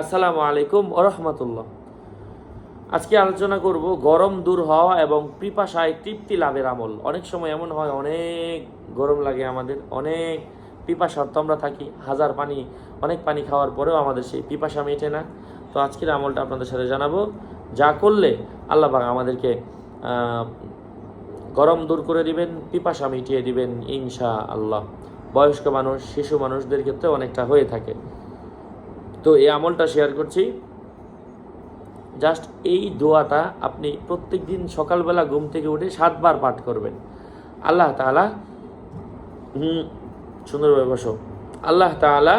আসসালামু আলাইকুম ওরহমতুল্লাহ আজকে আলোচনা করব গরম দূর হওয়া এবং পিপাসায় তৃপ্তি লাভের আমল। অনেক সময় এমন হয়, অনেক গরম লাগে আমাদের, অনেক পিপাসার্থ আমরা থাকি, হাজার পানি, অনেক পানি খাওয়ার পরেও আমাদের সেই পিপাসা মেটে না। তো আজকের আমলটা আপনাদের সাথে জানাব। যা করলে আল্লাহ পাক আমাদেরকে গরম দূর করে দিবেন, পিপাসা মিটিয়ে দিবেন ইনশা আল্লাহ বয়স্ক মানুষ, শিশু মানুষদের ক্ষেত্রে অনেকটা হয়ে থাকে। তো এই আমলটা শেয়ার করছি। জাস্ট এই দোয়াটা আপনি প্রত্যেক দিন সকালবেলা ঘুম থেকে উঠে সাতবার পাঠ করবেন। আল্লাহ তাআলা, হুম সুন্দরভাবে বসো। আল্লাহ তাআলা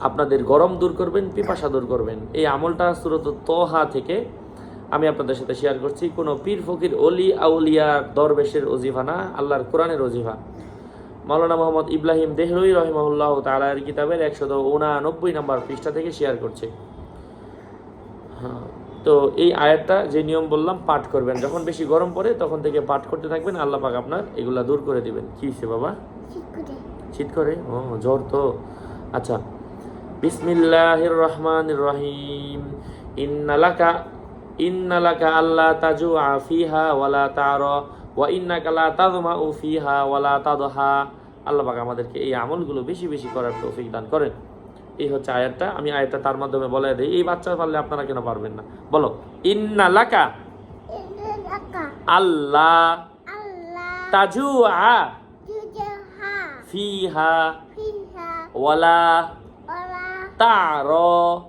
আপনাদের গরম দূর করবেন, পিপাসা দূর করবেন। এই আমলটা সুরত তহা থেকে আমি আপনাদের সাথে শেয়ার করছি। কোনো পীর, ফকির, অলি আউলিয়ার দরবেশের অজিফা না, আল্লাহর কোরআনের অজিফা। মাওলানা মোহাম্মদ ইব্রাহিম দেহরই রহিমাহুল্লাহ তালার কিতাবের একশত উনানব্বই নম্বর পৃষ্ঠা থেকে শেয়ার করছে। হ্যাঁ, তো এই আয়াতটা যে নিয়ম বললাম পাঠ করবেন। যখন বেশি গরম পড়ে তখন থেকে পাঠ করতে থাকবেন আল্লাহ পাক আপনার এগুলা দূর করে দিবেন। কি সে বাবা? শীত করে। ও জ্বর তো। আচ্ছা। বিসমিল্লাহির রহমানির রহিম। ইন্নালাকা ইন্নালাকা আল্লাহ তাজু আফিহা ওয়ালা তারা ওয়া ইন্নাকা লা তাযমাউ ফিহা ওয়ালা তাদহা। আল্লাহ পাক আমাদেরকে এই আমলগুলো বেশি বেশি করার তৌফিক দান করেন। এই হচ্ছে আয়াতটা। আমি আয়াতটা তার মাধ্যমে বলে দিই। এই বাচ্চা পারলে আপনারা কেন পারবেন না? বলো ইন্নালাকা এলাকা আল্লাহ তাজু আ ফিহা ওয়ালা তারা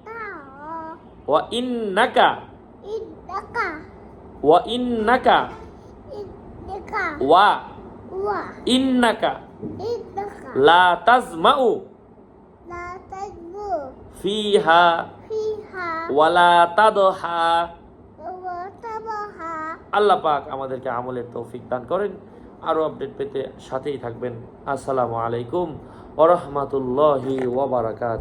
ওয়া ইন্নাকা ওয়া ইন্নাকা ওয়া ইন্নাকা লা তাজমাউ লা তাজবু ফিহা ফিহা ওয়ালা তাদহা আল্লাহ পাক আমাদেরকে আমলের তৌফিক দান করেন। আরও আপডেট পেতে সাথেই থাকবেন। আসসালামু আলাইকুম ওরহমতুল্লাহি ওয়াবারাকাতু